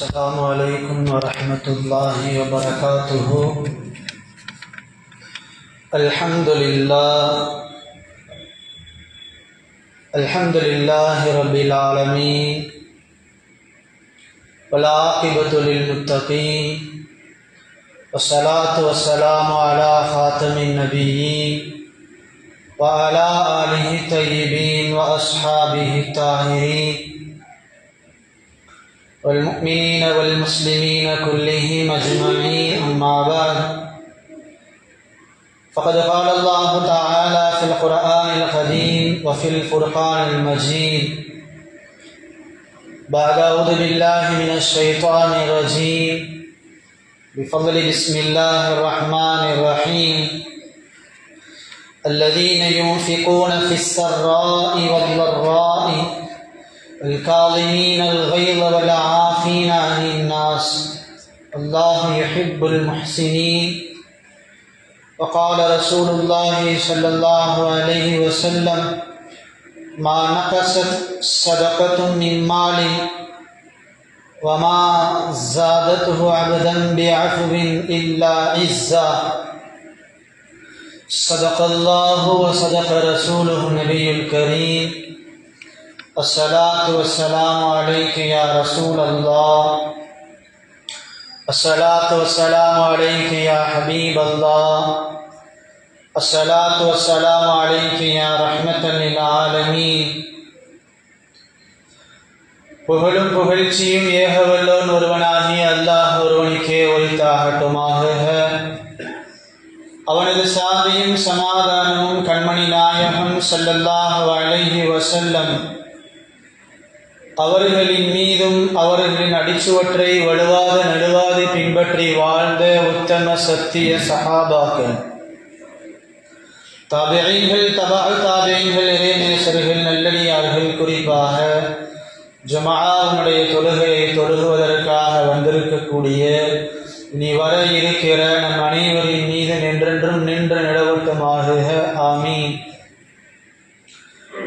السلام علیکم ورحمۃ اللہ وبرکاتہ الحمد للہ الحمد للہ رب العالمین ولاقبۃ للمتقین وصلاۃ وسلام علی خاتم النبیین وعلى آلہ طیبین و اصحابہ طاہرین والمؤمنين والمسلمين كلهم أجمعين أما بعد. فقد قال الله تعالى في القرآن القديم وفي الفرقان المجيد بعد أعوذ بالله من الشيطان الرجيم. بفضل بسم الله الرحمن الرحيم. الذين ينفقون في السراء والضراء الكاظمين الغيظ والعافين عن الناس. الله يحب المحسنين. وقال رسول الله صلى الله عليه وسلم ما نقصت صدقة من مال وما زادته عبدا بعفو إلا عزا. صدق الله وصدق رسوله النبي الكريم. الصلاة والسلام عليك يا رسول الله الصلاة والسلام عليك يا حبيب الله الصلاة والسلام عليك يا رحمة للعالمين புகழும் புகழ்ச்சியும் ஏகவல்லோன் ஒருவனாகிய அல்லாஹ் ஒருவனுக்கே ஒழித்தாகட்டுமாக அவனது சாதியும் சமாதானமும் கண்மணி நாயகம் ஸல்லல்லாஹு அலைஹி வஸல்லம் அவர்களின் மீதும் அவர்களின் அடிச்சுவற்றை வலுவாத நடுவாது பின்பற்றி வாழ்ந்த உத்தம சத்திய சகாபாக்கள். தாபியங்கள் தபா தாபியங்கள் இறைநேசர்கள் நல்லடியார்கள் குறிப்பாக ஜமாவுடைய தொழுகையை தொழுகுவதற்காக வந்திருக்கக்கூடிய நீ வர இருக்கிற நம் அனைவரின் மீது நின்றென்றும் நின்று நிலவட்டமாக. ஆமீன்.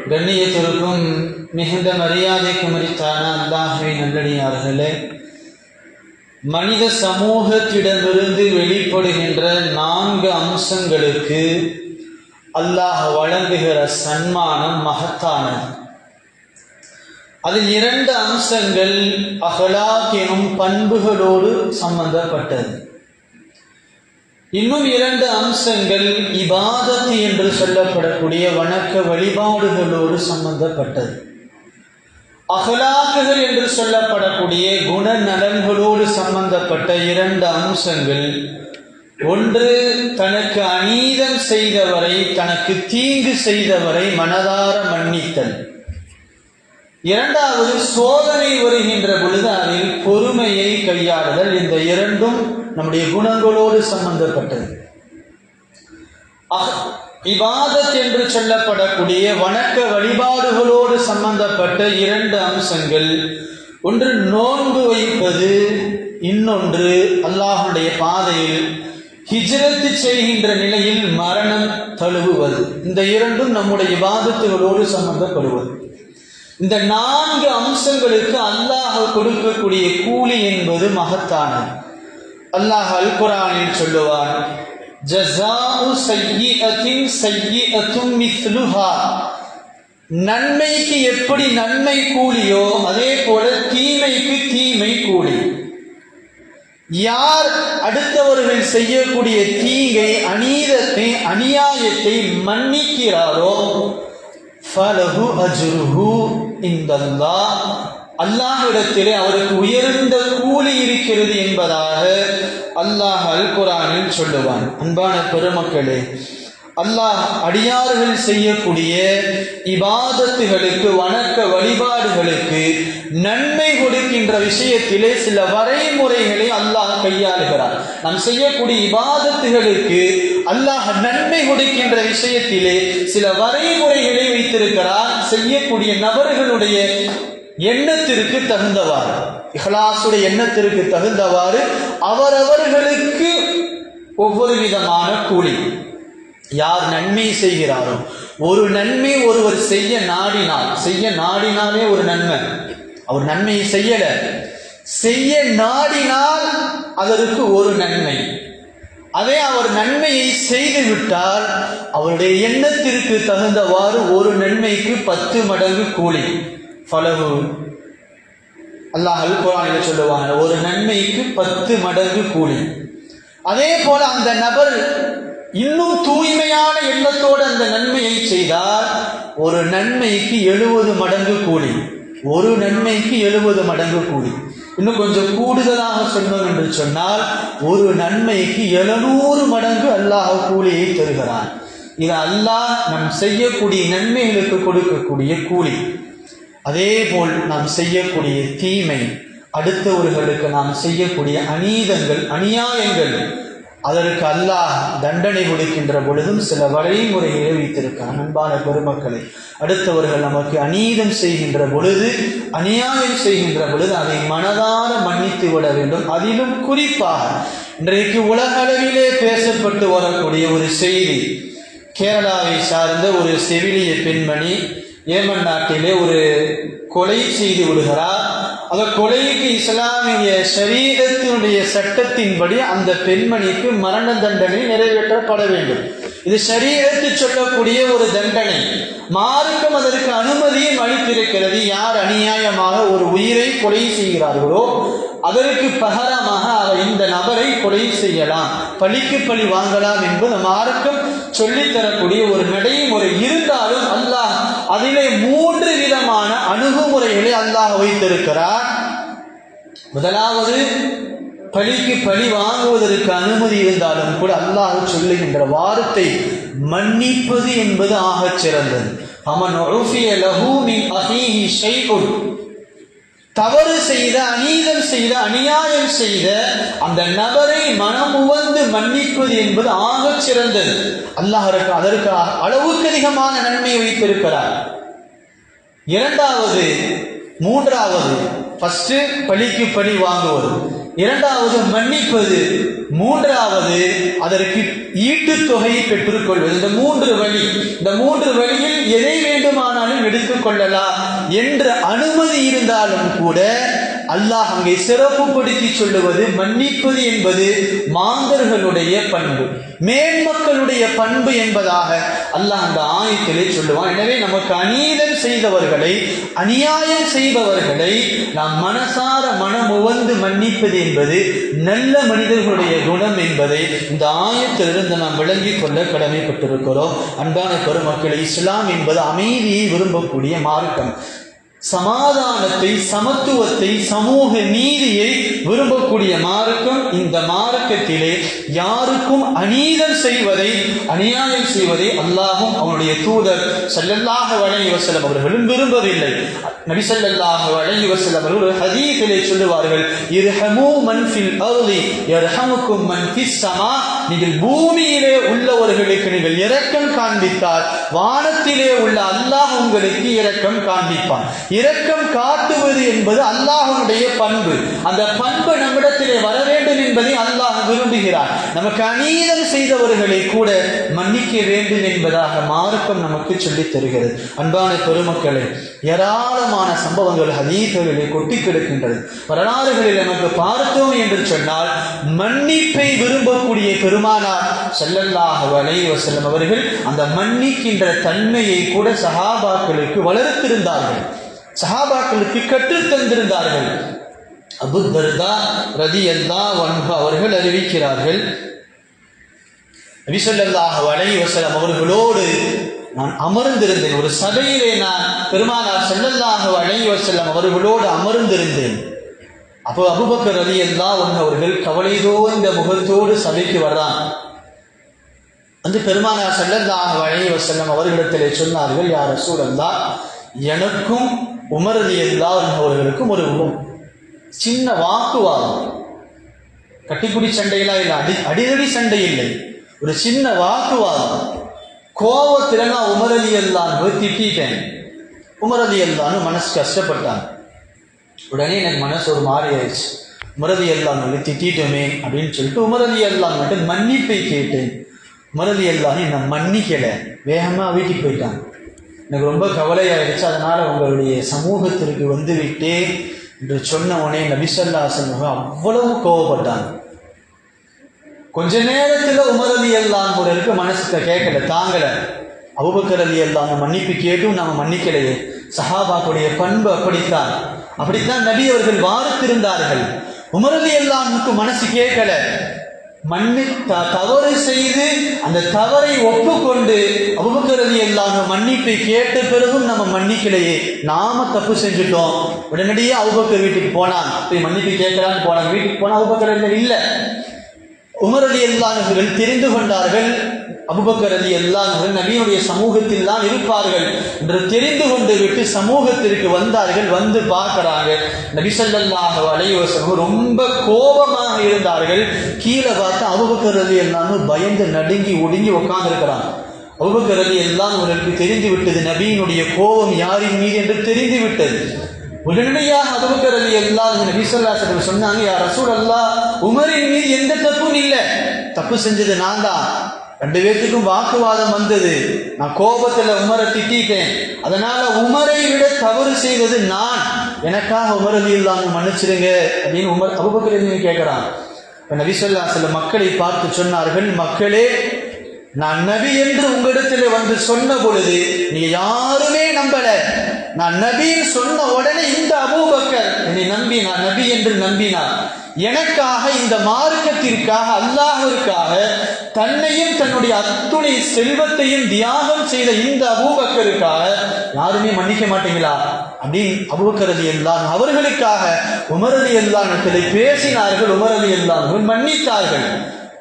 கண்ணியத்திற்கும் மிகுந்த மரியாதைக்கு மறித்தான அல்லாஹுவை நல்லடியார்களே மனித சமூகத்திடமிருந்து வெளிப்படுகின்ற நான்கு அம்சங்களுக்கு அல்லாஹ் வழங்குகிற சன்மானம் மகத்தானது. அதில் இரண்டு அம்சங்கள் அகலாக் எனும் பண்புகளோடு சம்பந்தப்பட்டது. இன்னும் இரண்டு அம்சங்கள் இபாதத்து என்று சொல்லப்படக்கூடிய வணக்க வழிபாடுகளோடு சம்பந்தப்பட்டது. அகலாக்குகள் என்று சொல்லப்படக்கூடிய குணநலன்களோடு சம்பந்தப்பட்ட இரண்டு அம்சங்கள். ஒன்று தனக்கு அநீதம் செய்தவரை தனக்கு தீங்கு செய்தவரை மனதார மன்னித்தல். இரண்டாவது சோதனை வருகின்ற பொழுது அதில் பொறுமையை கையாளுதல். இந்த இரண்டும் நம்முடைய குணங்களோடு சம்பந்தப்பட்டது. இபாதத் என்று சொல்லப்படக்கூடிய வணக்க வழிபாடுகளோடு சம்பந்தப்பட்ட இரண்டு அம்சங்கள். ஒன்று நோன்பு வைப்பது இன்னொன்று அல்லாஹுடைய பாதையில் ஹிஜ்ரத்து செய்கின்ற நிலையில் மரணம் தழுவுவது. இந்த இரண்டும் நம்முடைய இபாதத்துகளோடு சம்பந்தப்படுவது. இந்த நான்கு அம்சங்களுக்கு அல்லாஹ் கொடுக்கக்கூடிய கூலி என்பது மகத்தானது. அல்லாஹ் அல் குரானில் சொல்லுவான் ஜஸாஉ சய்யிஅத்தின் சய்யிஅத்தும் மித்லுஹா. நன்மைக்கு எப்படி நன்மை கூலியோ அதே போல தீமைக்கு தீமை கூலி. யார் அடுத்தவர்கள் செய்யக்கூடிய தீங்கை அநீதத்தை அநியாயத்தை மன்னிக்கிறாரோ ஃபலஹு அஜுருஹு இந்தல்லாஹ் அல்லாஹ்விடத்திலே அவருக்கு உயர்ந்த கூலி இருக்கிறது என்பதாக அல்லாஹ் அல் குரானில் சொல்லுவான். அன்பான பெருமக்களே அல்லாஹ் அடியார்கள் செய்யக்கூடிய இபாதத்துகளுக்கு வணக்க வழிபாடுகளுக்கு நன்மை கொடுக்கின்ற விஷயத்திலே சில வரைமுறைகளை அல்லாஹ் கையாளுகிறார். நாம் செய்யக்கூடிய இபாதத்துகளுக்கு அல்லாஹ் நன்மை கொடுக்கின்ற விஷயத்திலே சில வரைமுறைகளை வைத்திருக்கிறார். செய்யக்கூடிய நபர்களுடைய எண்ணத்திற்கு தகுந்தவாறு இஹ்லாசுடைய எண்ணத்திற்கு தகுந்தவாறு அவரவர்களுக்கு ஒவ்வொரு விதமான கூலி. யார் நன்மை செய்கிறாரோ ஒரு நன்மை ஒருவர் செய்ய நாடினால் செய்ய நாடினாலே ஒரு நன்மை. அவர் நன்மையை செய்யல. செய்ய நாடினால் அதற்கு ஒரு நன்மை. அதே அவர் நன்மையை செய்து விட்டால் அவருடைய எண்ணத்திற்கு தகுந்தவாறு ஒரு நன்மைக்கு பத்து மடங்கு கூலி. பலகு அல்லாஹ் அல் குரானில் சொல்லுவாங்க ஒரு நன்மைக்கு பத்து மடங்கு கூலி. அதே போல அந்த நபர் இன்னும் தூய்மையான எண்ணத்தோடு அந்த நன்மையை செய்தால் ஒரு நன்மைக்கு எழுபது மடங்கு கூலி. ஒரு நன்மைக்கு எழுபது மடங்கு கூலி. இன்னும் கொஞ்சம் கூடுதலாக சொன்னோம் என்று சொன்னால் ஒரு நன்மைக்கு எழுநூறு மடங்கு அல்லாஹ் கூலியை தருகிறான். இது அல்லாஹ் நம் செய்யக்கூடிய நன்மைகளுக்கு கொடுக்கக்கூடிய கூலி. அதே போல் நாம் செய்யக்கூடிய தீமை அடுத்தவர்களுக்கு நாம் செய்யக்கூடிய அநீதங்கள் அநியாயங்கள் அதற்கு அல்லாஹ் தண்டனை கொடுக்கின்ற பொழுதும் சில வழிமுறை வைத்திருக்கிறான் அன்பான பெருமக்களை அடுத்தவர்கள் நமக்கு அநீதம் செய்கின்ற பொழுது அநியாயம் செய்கின்ற பொழுது அதை மனதார மன்னித்து விட வேண்டும். அதிலும் குறிப்பாக இன்றைக்கு உலக அளவிலே பேசப்பட்டு வரக்கூடிய ஒரு செய்தி கேரளாவை சார்ந்த ஒரு செவிலிய பெண்மணி ஏமன் நாட்டிலே ஒரு கொலை செய்து விடுகிறார். அந்த கொலைக்கு இஸ்லாமிய சரீரத்தினுடைய சட்டத்தின்படி அந்த பெண்மணிக்கு மரண தண்டனை நிறைவேற்றப்பட வேண்டும். இது ஷரீரத்து சொல்லக்கூடிய ஒரு தண்டனை. மார்க்கம் அதற்கு அனுமதியும் அளித்திருக்கிறது. யார் அநியாயமாக ஒரு உயிரை கொலை செய்கிறார்களோ அதற்கு பகரமாக அவர் இந்த நபரை கொலை செய்யலாம். பழிக்கு பழி வாங்கலாம் என்பது மார்க்கம் சொல்லித்தரக்கூடிய ஒரு நடைமுறை. இருந்தாலும் அல்லாஹ் அதிலே மூன்று விதமான அணுகுமுறைகளை அல்லாஹ் வைத்திருக்கிறார். முதலாவது பழிக்கு பழி வாங்குவதற்கு அனுமதி இருந்தாலும் கூட அல்லாஹ் சொல்லுகின்ற வார்த்தை மன்னிப்பது என்பது ஆகச் சிறந்தது. அவன் லஹூ மின் அஹீஹி ஷைஉன் தவறு செய்த அநீதம் செய்த அநியாயம் செய்த அந்த நபரை மனம் உவந்து மன்னிப்பது என்பது ஆக சிறந்தது. அல்லாஹருக்கு அதற்கு அளவுக்கு அதிகமான நன்மை வைத்திருக்கிறார். இரண்டாவது மூன்றாவது ஃபஸ்ட்டு பழிக்கு பழி வாங்குவது. இரண்டாவது மன்னிப்பது. மூன்றாவது அதற்கு ஈட்டுத் தொகையை பெற்றுக்கொள்வது. இந்த மூன்று வழி இந்த மூன்று வழியில் எதை வேண்டுமானாலும் எடுத்துக்கொள்ளலாம் என்ற அனுமதி இருந்தாலும் கூட அல்லாஹ் அங்கே சிறப்புப்படுத்தி சொல்லுவது மன்னிப்பது என்பது மாந்தர்களுடைய பண்பு. மேன்மக்களுடைய பண்பு என்பதாக அல்லாஹ் அந்த ஆயத்திலே சொல்லுவான். எனவே நமக்கு அநீதம் செய்தவர்களை அநியாயம் செய்பவர்களை நாம் மனசார மனமுவந்து மன்னிப்பது என்பது நல்ல மனிதர்களுடைய குணம் என்பதை இந்த ஆயத்திலிருந்து நாம் விளங்கிக் கொள்ள கடமைப்பட்டிருக்கிறோம். அன்பான பெருமக்களை இஸ்லாம் என்பது அமைதியை விரும்பக்கூடிய மார்க்கம். சமாதானத்தை சமத்துவத்தை சமூக நீதியை விரும்பக்கூடிய மார்க்கம் இந்த மார்க்கத்திலே யாருக்கும் அநீதம் செய்வதை அநியாயம் செய்வதை அல்லாஹும் அவனுடைய தூதர் செல்லல்லாக வழங்கி வசலம் அவர்களும் விரும்பவில்லை. நபி ஸல்லல்லாஹு அலைஹி அவர்கள் ஒரு சொல்லுவார்கள் இருஹமு மன் அருளி அர்லி யர்ஹமுக்கும் சமா நீங்கள் பூமியிலே உள்ளவர்களுக்கு நீங்கள் இரக்கம் காண்பித்தால் வானத்திலே உள்ள அல்லாஹ் உங்களுக்கு இரக்கம் காண்பிப்பான். இரக்கம் காட்டுவது என்பது அல்லாஹனுடைய பண்பு. அந்த பண்பு நம்மிடத்திலே வர வேண்டும் என்பதை அல்லாஹ் விரும்புகிறார் நமக்கு அநீதம் செய்தவர்களை கூட மன்னிக்க வேண்டும் என்பதாக மார்க்கம் நமக்கு சொல்லித் தருகிறது. அன்பான பெருமக்களே ஏராளமான சம்பவங்கள் ஹதீஸ்களிலே கொட்டி கிடக்கின்றது. வரலாறுகளில் நமக்கு பார்த்தோம் என்று சொன்னால் மன்னிப்பை விரும்பக்கூடிய பெரும் பெருமானார் செல்லல்லாக அலைஹி செல்லும் அவர்கள் அந்த மன்னிக்கின்ற தன்மையை கூட சஹாபாக்களுக்கு வளர்த்திருந்தார்கள். சஹாபாக்களுக்கு கற்றுத்தந்திருந்தார்கள் அபுத்தர்தா ரதி அல்லா அவர்கள் அறிவிக்கிறார்கள் நபிசல்லாஹ் அலைஹி வஸல்லம் அவர்களோடு நான் அமர்ந்திருந்தேன். ஒரு சபையிலே நான் பெருமானார் செல்லல்லாக அலைஹி வஸல்லம் அவர்களோடு அமர்ந்திருந்தேன். அப்போ அபுபக்கர் ரதி அல்லா அவர்கள் கவலைதோ இந்த முகத்தோடு சபைக்கு வர்றான் வந்து பெருமானார் செல்லந்தாக அலைஹி செல்லம் அவர்களிடத்திலே சொன்னார்கள் யார் சூழந்தா எனக்கும் உமர் ரதி அல்லா அவர்களுக்கும் ஒரு சின்ன வாக்குவாதம். கட்டிக்குடி சண்டையெல்லாம் இல்லை அடி அடிதடி சண்டை இல்லை. ஒரு சின்ன வாக்குவாதம். கோபத்தில் நான் எல்லான் அல்லான்னு போய் திட்டிட்டேன் உமரதி அல்லான்னு மனசு கஷ்டப்பட்டான் உடனே எனக்கு மனசு ஒரு மாறி ஆயிடுச்சு. உமரலி அல்லான் வந்து திட்டிட்டோமே அப்படின்னு சொல்லிட்டு உமரதி அல்லான் மட்டும் மன்னிப்பை கேட்டேன். உமரலி அல்லான்னு என்னை மன்னிக்கலை. வேகமாக வீட்டுக்கு போயிட்டான் எனக்கு ரொம்ப கவலையாயிடுச்சு. அதனால் உங்களுடைய சமூகத்திற்கு வந்து விட்டேன் என்று சொன்ன உடனே நபிசல்லா செல்வங்க அவ்வளவு கோவப்பட்டாங்க. கொஞ்ச நேரத்தில் உமரதி எல்லாம் கூட இருக்கு. மனசுக்கு கேட்கல தாங்கலை. அவுபக்கரதி எல்லாம் மன்னிப்பு கேட்டும். நாம் மன்னிக்கலையே. சஹாபாக்குடைய பண்பு அப்படித்தான். அப்படித்தான் நபி அவர்கள் வாரத்திருந்தார்கள் உமரது எல்லாம் எல்லாமுக்கு மனசு கேட்கல. மன்னி த- தவறு செய்து அந்த தவறை ஒப்புக்கொண்டு அபுபக்கர் எல்லாம் மன்னிப்பை கேட்ட பிறகும் நம்ம மன்னிக்கலையே. நாம தப்பு செஞ்சுட்டோம். உடனடியே அபுபக்கர் வீட்டுக்கு போனான். போய் மன்னிப்பு கேட்கலான்னு போனான். வீட்டுக்கு போனா அபுபக்கர் இல்லை. உமரது அலி தெரிந்து கொண்டார்கள். அபுபக்கர் அலி எல்லாம் நபியுடைய சமூகத்தில் தான் இருப்பார்கள் என்று தெரிந்து கொண்டு விட்டு சமூகத்திற்கு வந்தார்கள் வந்து பார்க்கிறாங்க. நபிசல்லாக ஸல்லல்லாஹு ரொம்ப கோபமாக இருந்தார்கள். கீழே பார்த்து அபுபக்கர் அலி அல்லாஹ் பயந்து நடுங்கி ஒடுங்கி உட்கார்ந்துருக்கிறாங்க அபுபக்கர் அலி எல்லாம் உனக்கு தெரிந்து விட்டது நபியினுடைய கோபம் யாரின் மீது என்று தெரிந்து விட்டது. உடனடியாக அபுபக்கர் அலி எல்லாம் நபிசல்லா சொன்னாங்க யார் ரசூல் அல்லா உமரின் மீது எந்த தப்பும் இல்லை. தப்பு செஞ்சது நான் தான் ரெண்டு பேர்த்துக்கும் வாக்குவாதம் வந்தது. நான் கோபத்துல உமரை திட்டிட்டேன். அதனால உமரை விட தவறு செய்தது நான். எனக்காக உமர் அலி அல்லாஹ் மன்னிச்சிடுங்க அப்படின்னு உமர் அபுபக்கர் கேட்கிறான். இப்ப நபி மக்களை பார்த்து சொன்னார்கள் மக்களே நான் நபி என்று உங்களிடத்தில் வந்து சொன்ன பொழுது நீ யாருமே நம்பல. நான் நபின்னு சொன்ன உடனே இந்த அபூபக்கர் என்னை நம்பி நான் நபி என்று நம்பினார். எனக்காக இந்த மார்க்கத்திற்காக அல்லாஹிற்காக தன்னையும் தன்னுடைய அத்துணை செல்வத்தையும் தியாகம் செய்த இந்த அபூபக்கருக்காக யாருமே மன்னிக்க மாட்டீங்களா? அப்படின்னு அபூபக்கரதி எல்லாம் அவர்களுக்காக உமரதி எல்லாம் பேசினார்கள் உமரதி எல்லாம் மன்னித்தார்கள்.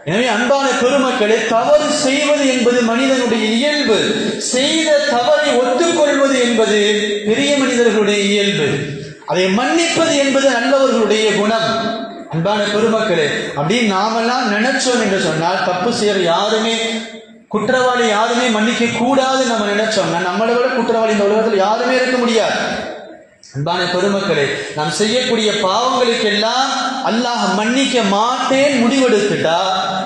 எனவே அன்பான பெருமக்களே தவறு செய்வது என்பது மனிதனுடைய இயல்பு. செய்த தவறை ஒத்துக்கொள்வது என்பது பெரிய மனிதர்களுடைய இயல்பு. அதை மன்னிப்பது என்பது நல்லவர்களுடைய குணம். அன்பான பெருமக்களே அப்படின்னு நாமெல்லாம் நினைச்சோம் என்று சொன்னால் தப்பு செய்யற யாருமே குற்றவாளி யாருமே மன்னிக்க கூடாது நம்ம நினைச்சோம்னா நம்மளை விட குற்றவாளி இந்த உலகத்தில் யாருமே இருக்க முடியாது. அன்பான பெருமக்களே நாம் செய்யக்கூடிய பாவங்களுக்கெல்லாம் அல்லாஹ் மன்னிக்க மாட்டேன் முடிவெடுத்துட்டா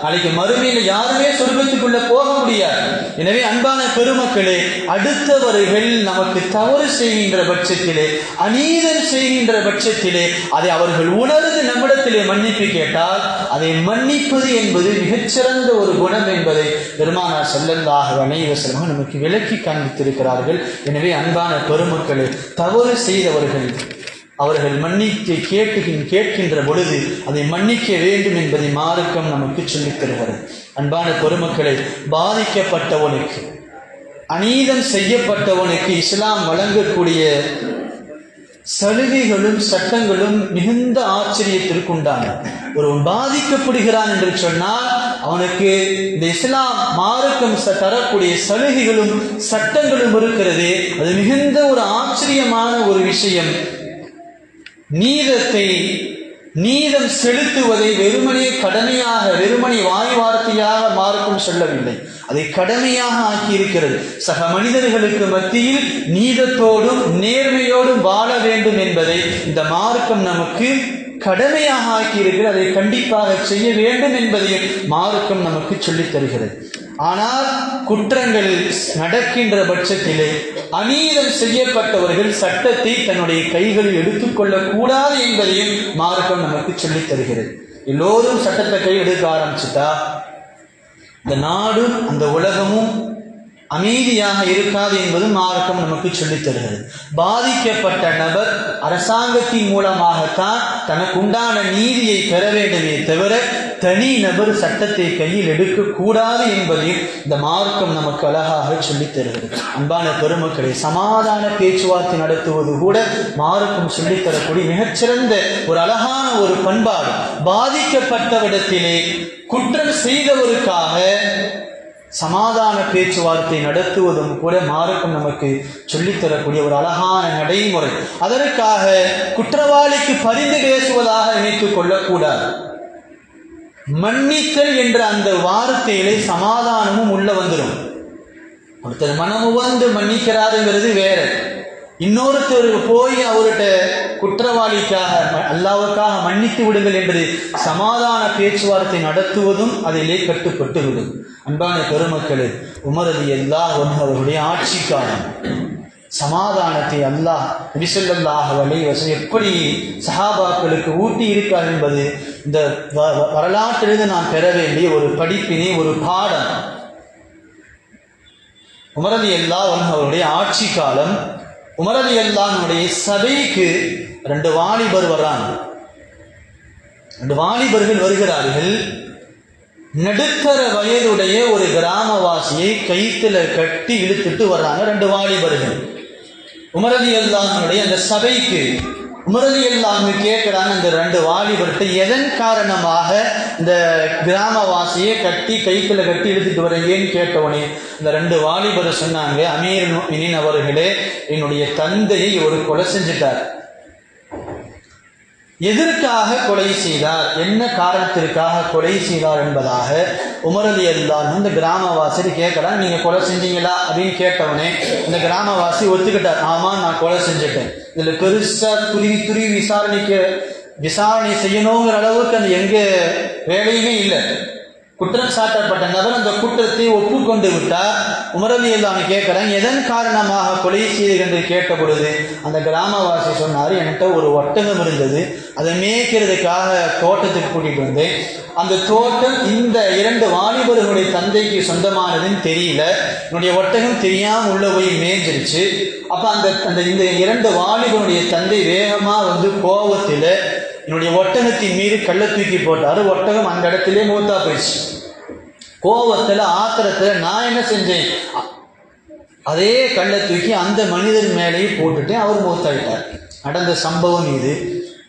நாளைக்கு மறுமையில் யாருமே சொர்க்கத்துக்குள்ள போக முடியாது. எனவே அன்பான பெருமக்களே அடுத்தவர்கள் நமக்கு தவறு செய்கின்ற பட்சத்திலே அநீதம் செய்கின்ற பட்சத்திலே அதை அவர்கள் உணர்ந்து நம்மிடத்திலே மன்னிப்பு கேட்டால் அதை மன்னிப்பது என்பது மிகச்சிறந்த ஒரு குணம் என்பதை பெருமானார் செல்லந்தாக அனைவசமாக நமக்கு விளக்கி காண்பித்திருக்கிறார்கள். எனவே அன்பான பெருமக்களே தவறு செய்தவர்கள் அவர்கள் மன்னிக்க கேட்டு கேட்கின்ற பொழுது அதை மன்னிக்க வேண்டும் என்பதை மார்க்கம் நமக்கு சொல்லித் தருகிறது. அன்பான பெருமக்களை பாதிக்கப்பட்டவனுக்கு அநீதம் செய்யப்பட்டவனுக்கு இஸ்லாம் வழங்கக்கூடிய சலுகைகளும் சட்டங்களும் மிகுந்த ஆச்சரியத்திற்குண்டான. ஒருவன் பாதிக்கப்படுகிறான் என்று சொன்னால் அவனுக்கு இந்த இஸ்லாம் மார்க்கம் தரக்கூடிய சலுகைகளும் சட்டங்களும் இருக்கிறது. அது மிகுந்த ஒரு ஆச்சரியமான ஒரு விஷயம். நீதத்தை நீதம் செலுத்துவதை வெறுமனே கடமையாக வெறுமனே வாய் வார்த்தையாக மார்க்கம் சொல்லவில்லை. அதை கடமையாக ஆக்கியிருக்கிறது. சக மனிதர்களுக்கு மத்தியில் நீதத்தோடும் நேர்மையோடும் வாழ வேண்டும் என்பதை இந்த மார்க்கம் நமக்கு கடமையாக ஆக்கியிருக்கிறது அதை கண்டிப்பாக செய்ய வேண்டும் என்பதையும் மார்க்கம் நமக்கு சொல்லித் தருகிறது. ஆனால் குற்றங்கள் நடக்கின்ற பட்சத்திலே அநீதம் செய்யப்பட்டவர்கள் சட்டத்தை தன்னுடைய கைகளில் எடுத்துக்கொள்ளக்கூடாது என்பதையும் மார்க்கம் நமக்கு சொல்லித் தருகிறது. எல்லோரும் சட்டத்தை கை எடுக்க ஆரம்பிச்சுட்டா? இந்த நாடும் அந்த உலகமும் அமைதியாக இருக்காது என்பதும் மார்க்கம் நமக்கு சொல்லித் தருகிறது. பாதிக்கப்பட்ட நபர் அரசாங்கத்தின் மூலமாகத்தான் தனக்கு உண்டான நீதியை பெற வேண்டுமே தவிர தனி நபர் சட்டத்தை கையில் எடுக்கக்கூடாது என்பதையும் இந்த மார்க்கம் நமக்கு அழகாக சொல்லித் தருகிறது. அன்பான பெருமக்களை சமாதான பேச்சுவார்த்தை நடத்துவது கூட மார்க்கம் சொல்லித்தரக்கூடிய மிகச்சிறந்த ஒரு அழகான ஒரு பண்பாடு. பாதிக்கப்பட்டவிடத்திலே குற்றம் செய்தவருக்காக சமாதான பேச்சுவார்த்தை நடத்துவதும் கூட மார்க்கம் நமக்கு சொல்லித்தரக்கூடிய ஒரு அழகான நடைமுறை. அதற்காக குற்றவாளிக்கு பரிந்து பேசுவதாக நினைத்துக் கொள்ளக்கூடாது. மன்னித்தல் என்ற அந்த வார்த்தையிலே சமாதானமும் உள்ள வந்துடும் ஒருத்தர் மனமு வந்து மன்னிக்கிறாருங்கிறது வேற. இன்னொருத்தருக்கு போய் அவர்கிட்ட குற்றவாளிக்காக அல்லாவுக்காக மன்னித்து விடுங்கள் என்று சமாதான பேச்சுவார்த்தை நடத்துவதும் அதிலே கட்டுப்பட்டு விடும் அன்பான பெருமக்களே உமரது எல்லா ஒன்றவருடைய ஆட்சி காலம். சமாதானத்தை அல்லாஹ் நபிசல்லாஹ் வலைவசம் எப்படி சஹாபாக்களுக்கு ஊட்டி இருக்கார் என்பது இந்த வ- வரலாற்றிலிருந்து நாம் பெற வேண்டிய ஒரு படிப்பினை ஒரு பாடம். உமரதி அல்லா அவருடைய ஆட்சி காலம் உமரதி அல்லானுடைய சபைக்கு ரெண்டு வாலிபர் வர்றாங்க. ரெண்டு வாலிபர்கள் வருகிறார்கள். நடுத்தர வயதுடைய ஒரு கிராமவாசியை கைத்துல கட்டி இழுத்துட்டு வர்றாங்க ரெண்டு வாலிபர்கள். உமரதி அல்லாஹனுடைய அந்த சபைக்கு முரளி எல்லாமே கேட்கிறாங்க அந்த ரெண்டு வாலிபர்கிட்ட. எதன் காரணமாக இந்த கிராமவாசியை கட்டி கைக்குள்ள கட்டி இழுத்துட்டு வரீங்கன்னு கேட்டவுடனே இந்த ரெண்டு வாலிபர் சொன்னாங்க அமீர் முஃமினீன் அவர்களே என்னுடைய தந்தையை ஒரு கொலை செஞ்சிட்டார். எதற்காக கொலை செய்தார்? என்ன காரணத்திற்காக கொலை செய்தார் என்பதாக உமரதி அல்லாஹ் இந்த கிராமவாசி கேட்கலாம் நீங்க கொலை செஞ்சீங்களா? அப்படின்னு கேட்டவனே இந்த கிராமவாசி ஒத்துக்கிட்டார். ஆமா நான் கொலை செஞ்சுட்டேன். இதுல பெருசா துருவி துருவி விசாரணைக்கு விசாரணை செய்யணுங்கிற அளவுக்கு அந்த எங்க வேலையுமே இல்லை. குற்றம் சாட்டப்பட்ட நபர் அந்த குற்றத்தை ஒப்புக்கொண்டு விட்டார். உமரலி எல்லாம் கேட்கிறேன் எதன் காரணமாக கொலை செய்து என்று கேட்ட பொழுது அந்த கிராமவாசி சொன்னார் என்கிட்ட ஒரு ஒட்டகம் இருந்தது. அதை மேய்க்கிறதுக்காக தோட்டத்துக்கு கூட்டிட்டு வந்தேன். அந்த தோட்டம் இந்த இரண்டு வாலிபர்களுடைய தந்தைக்கு சொந்தமானதுன்னு தெரியல. என்னுடைய ஒட்டகம் தெரியாமல் உள்ள போய் மேய்ஞ்சிருச்சு. அப்போ அந்த அந்த இந்த இரண்டு வாலிபனுடைய தந்தை வேகமாக வந்து கோபத்தில் என்னுடைய ஒட்டகத்தின் மீது கல்லை தூக்கி போட்டார். ஒட்டகம் அந்த இடத்திலே மூத்தா போயிடுச்சு. கோபத்தில் ஆத்திரத்தில் நான் என்ன செஞ்சேன்? அதே கல்லை தூக்கி அந்த மனிதர் மேலேயும் போட்டுட்டு அவர் மூத்தாயிட்டார். நடந்த சம்பவம் இது.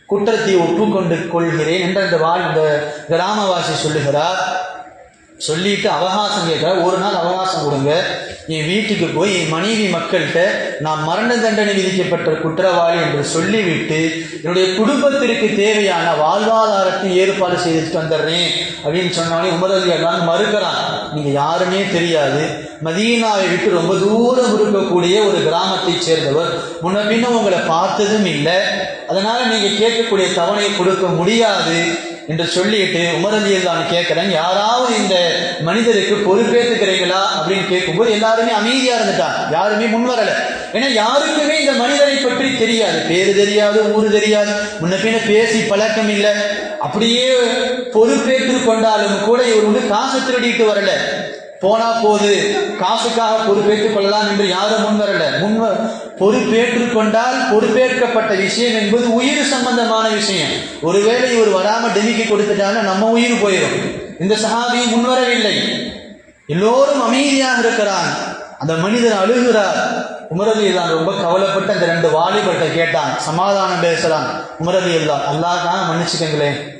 குற்றத்தை ஒப்புக்கொண்டு கொள்கிறேன் என்று அந்த வாழ் இந்த கிராமவாசி சொல்லுகிறார் சொல்லிட்டு அவகாசம் கேட்கிறார் ஒரு நாள் அவகாசம் கொடுங்க. என் வீட்டுக்கு போய் என் மனைவி மக்கள்கிட்ட நான் மரண தண்டனை விதிக்கப்பட்ட குற்றவாளி என்று சொல்லிவிட்டு என்னுடைய குடும்பத்திற்கு தேவையான வாழ்வாதாரத்தை ஏற்பாடு செய்துட்டு வந்துடுறேன் அப்படின்னு சொன்னாலே உமரதி மறுக்கிறான். நீங்கள் யாருமே தெரியாது. மதீனாவை விட்டு ரொம்ப தூரம் இருக்கக்கூடிய ஒரு கிராமத்தைச் சேர்ந்தவர். முன்ன பின்ன உங்களை பார்த்ததும் இல்லை. அதனால் நீங்கள் கேட்கக்கூடிய தவணையை கொடுக்க முடியாது. என்று சொல்லிட்டு உமரலியில் நான் கேட்கிறேன் யாராவது இந்த மனிதருக்கு பொறுப்பேற்றுக்கிறீங்களா அப்படின்னு கேட்கும்போது எல்லாருமே அமைதியா இருந்துட்டாங்க. யாருமே முன்வரல. ஏன்னா யாருக்குமே இந்த மனிதரை பற்றி தெரியாது. பேரு தெரியாது ஊரு தெரியாது. முன்ன பின்ன பேசி பழக்கம் இல்லை. அப்படியே பொறுப்பேற்று கொண்டாலும் கூட இவர் வந்து காசு திருடிட்டு வரல. போனா போது காசுக்காக பொறுப்பேற்றுக் கொள்ளலாம் என்று யாரும் முன்வரல. முன்வ பொறுப்பேற்றுக் கொண்டால் பொறுப்பேற்கப்பட்ட விஷயம் என்பது உயிர் சம்பந்தமான விஷயம். ஒருவேளை இவர் வராம டெல்லிக்கு கொடுத்துட்டாங்கன்னா நம்ம உயிர் போயிடும் இந்த சஹாபி முன்வரவில்லை. எல்லோரும் அமைதியாக இருக்கிறான் அந்த மனிதன் அழுகிறார். உமரவி தான் ரொம்ப கவலைப்பட்டு அந்த ரெண்டு வாலிபர்கிட்ட கேட்டான். சமாதானம் பேசலாம். உமரவி தான் அல்லாஹ் மன்னிச்சுக்கங்களேன்.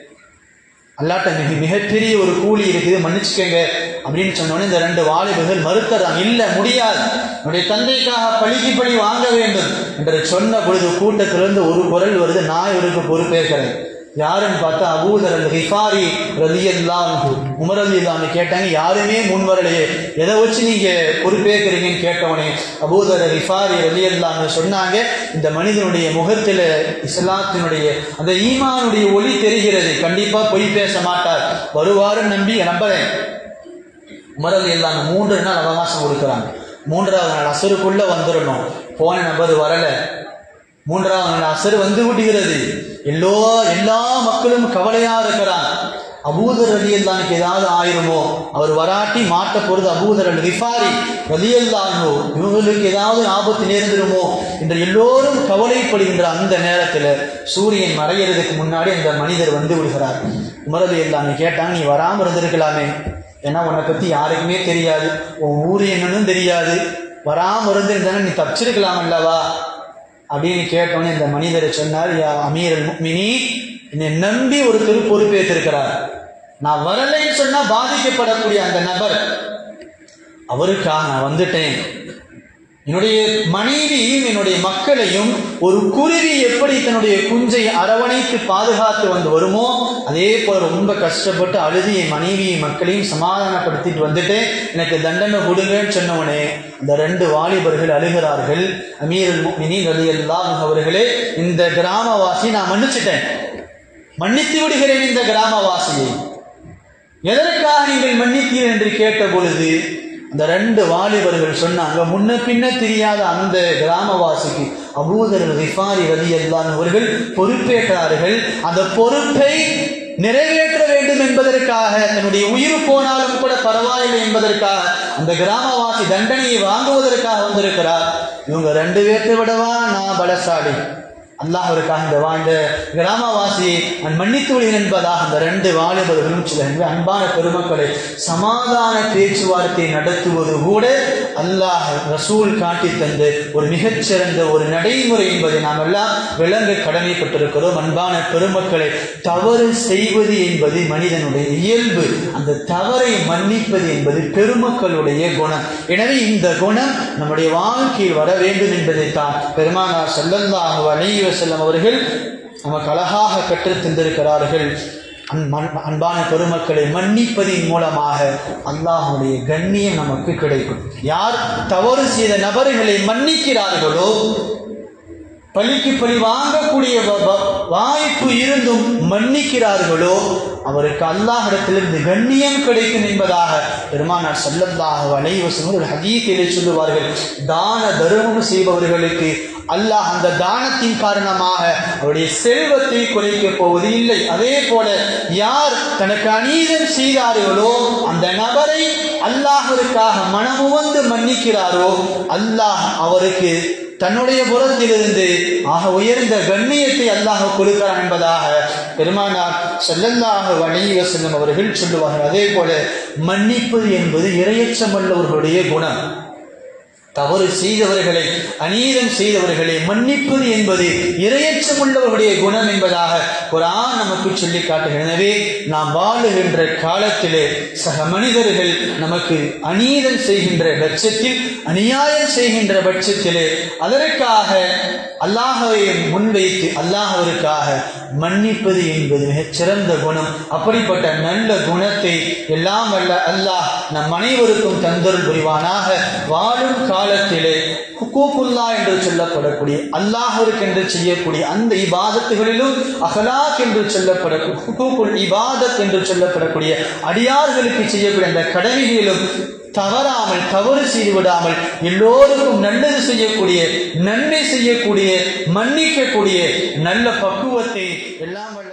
அல்லாட்ட மிக மிகப்பெரிய ஒரு கூலி இருக்குது. மன்னிச்சுக்கங்க. அப்படின்னு சொன்னோடனே இந்த ரெண்டு வாலிபர்கள் மறுத்தறாங்க இல்லை முடியாது. என்னுடைய தந்தைக்காக பழிக்கு பழி வாங்க வேண்டும் என்று சொன்ன பொழுது கூட்டத்திலிருந்து ஒரு குரல் வருது. நான் இவருக்கு பொறுப்பேற்கிறேன். யாருன்னு பார்த்தா அபூதர் ஹிஃபாரி ரலியல்லாஹு உமர் ரலியல்லாஹு கேட்டாங்க யாருமே முன் வரலையே எதை வச்சு நீங்கள் பொறுப்பேற்கிறீங்கன்னு கேட்டவனே அபூதர் ஹிஃபாரி ரலியல்லாஹு சொன்னாங்க இந்த மனிதனுடைய முகத்தில் இஸ்லாத்தினுடைய அந்த ஈமானுடைய ஒளி தெரிகிறது. கண்டிப்பாக பொய் பேச மாட்டார். வருவாருன்னு நம்பி நம்புறேன். அலி எல்லாம் மூன்று நாள் அவகாசம் கொடுக்குறாங்க. மூன்றாவது நாள் அசருக்குள்ள வந்துடணும் போன நபர் வரலை. மூன்றாவது அசர் வந்து விடுகிறது. எல்லோ எல்லா மக்களும் கவலையா இருக்கிறான் அபூதர் ரலியல்லானுக்கு ஏதாவது ஆயிருமோ? அவர் வராட்டி மாட்ட போறது அபூதர் அல் ரிஃபாரி ரலியல்லானோ இவங்களுக்கு ஏதாவது ஆபத்து நேர்ந்துருமோ? என்று எல்லோரும் கவலைப்படுகின்ற அந்த நேரத்தில் சூரியன் மறையிறதுக்கு முன்னாடி அந்த மனிதர் வந்து விடுகிறார். உமரலி எல்லாமே கேட்டாங்க நீ வராமல் இருந்திருக்கலாமே. ஏன்னா உன்னை பற்றி யாருக்குமே தெரியாது. உன் ஊர் என்னன்னு தெரியாது. வராமல் இருந்திருந்தானே நீ தப்பிச்சிருக்கலாம் அல்லவா அப்படின்னு கேட்டோன்னு இந்த மனிதரை சொன்னார் யா அமீர் மினி என்னை நம்பி ஒரு திரு பொறுப்பேற்றிருக்கிறார். நான் வரலைன்னு சொன்னா பாதிக்கப்படக்கூடிய அந்த நபர் அவருக்காக நான் வந்துட்டேன். என்னுடைய மனைவியும் என்னுடைய மக்களையும் ஒரு குருவி எப்படி தன்னுடைய குஞ்சை அரவணைத்து பாதுகாத்து வந்து வருமோ அதே போல ரொம்ப கஷ்டப்பட்டு அழுது என் மனைவியை மக்களையும் சமாதானப்படுத்திட்டு வந்துட்டு எனக்கு தண்டனை கொடுங்கன்னு சொன்னவனே இந்த ரெண்டு வாலிபர்கள் அழுகிறார்கள். அமீர் மினி ரலியல்லாஹு அவர்களே இந்த கிராமவாசி நான் மன்னிச்சிட்டேன். மன்னித்து விடுகிறேன் இந்த கிராமவாசியை. எதற்காக நீங்கள் மன்னித்தீர் என்று கேட்ட பொழுது அந்த ரெண்டு வாலிபர்கள் சொன்னாங்க முன்ன பின்ன தெரியாத அந்த கிராமவாசிக்கு அபூதர் ரிஃபாரி ரதி அவர்கள் பொறுப்பேற்றார்கள். அந்த பொறுப்பை நிறைவேற்ற வேண்டும் என்பதற்காக தன்னுடைய உயிர் போனாலும் கூட பரவாயில்லை என்பதற்காக அந்த கிராமவாசி தண்டனையை வாங்குவதற்காக வந்திருக்கிறார். இவங்க ரெண்டு பேர்த்தை விடவா நான் பலசாலி? அல்லாஹருக்காக இந்த வாழ்ந்த கிராமவாசியை நான் மன்னித்து விடுகிறேன் என்பதாக அந்த ரெண்டு வாலிபர்களும் சில அன்பான பெருமக்களை சமாதான பேச்சுவார்த்தை நடத்துவது கூட அல்லாஹ் ரசூல் காட்டி தந்து ஒரு மிகச்சிறந்த ஒரு நடைமுறை என்பதை நாம் எல்லாம் விளங்க கடமைப்பட்டிருக்கிறோம். அன்பான பெருமக்களை தவறு செய்வது என்பது மனிதனுடைய இயல்பு. அந்த தவறை மன்னிப்பது என்பது பெருமக்களுடைய குணம். எனவே இந்த குணம் நம்முடைய வாழ்க்கையில் வர வேண்டும் என்பதைத்தான் பெருமானார் செல்லந்தாக வழியும் வஸல்லம் அவர்கள் நமக்கு அழகாக கற்றுத் தந்திருக்கிறார்கள். அன்பான பெருமக்களை மன்னிப்பதின் மூலமாக அல்லாஹுடைய கண்ணியம் நமக்கு கிடைக்கும். யார் தவறு செய்த நபர்களை மன்னிக்கிறார்களோ பழிக்கு பழி வாங்கக்கூடிய வாய்ப்பு இருந்தும் மன்னிக்கிறார்களோ அவருக்கு அல்லாஹிடத்திலிருந்து கண்ணியம் கிடைக்கும் என்பதாக பெருமானார் ஸல்லல்லாஹு அலைஹி ஒரு ஹதீத்திலே சொல்லுவார்கள். தான தர்மம் செய்பவர்களுக்கு அல்லாஹ் அந்த தானத்தின் காரணமாக அவருடைய செல்வத்தை குறைக்கப் போவது இல்லை. அதே போல யார் தனக்கு அநீதம் செய்தார்களோ அந்த நபரை அல்லாஹ்விற்காக மனமுவந்து மன்னிக்கிறாரோ அல்லாஹ் அவருக்கு தன்னுடைய புறத்திலிருந்து ஆக உயர்ந்த கண்ணியத்தை அல்லாஹ் கொடுக்கிறான் என்பதாக பெருமானார் ஸல்லல்லாஹு அலைஹி வஸல்லம் அவர்கள் சொல்லுவார்கள். அதே போல மன்னிப்பு என்பது இரையச்சமல்லவர்களுடைய குணம். தவறு செய்தவர்களை அநீதம் செய்தவர்களை மன்னிப்பது என்பது இரையச்சமுள்ளவர்களுடைய குணம் என்பதாக குரான் நமக்கு சொல்லி காட்டுகிறது. நாம் வாழுகின்ற காலத்திலே சக மனிதர்கள் நமக்கு அநீதம் செய்கின்ற பட்சத்தில் அநியாயம் செய்கின்ற பட்சத்திலே அதற்காக அல்லாஹவை முன்வைத்து அல்லாஹவருக்காக மன்னிப்பது என்பது மிகச் சிறந்த குணம். அப்படிப்பட்ட நல்ல குணத்தை எல்லாம் அல்ல அல்லாஹ் நம் அனைவருக்கும் தந்தருள் புரிவானாக. வாழும் காலத்திலே ஹுக்கூக்குல்லா என்று சொல்லப்படக்கூடிய அல்லாஹருக்கு என்று செய்யக்கூடிய அந்த இபாதத்துகளிலும் அகலாக் என்று சொல்லப்படக்கூடிய ஹுக்கூக்குல் இபாதத் என்று சொல்லப்படக்கூடிய அடியார்களுக்கு செய்யக்கூடிய அந்த கடமைகளிலும் தவறாமல் தவறு செய்து விடாமல் எல்லோருக்கும் நல்லது செய்யக்கூடிய நன்மை செய்யக்கூடிய மன்னிக்கக்கூடிய நல்ல பக்குவத்தை எல்லாம் வல்ல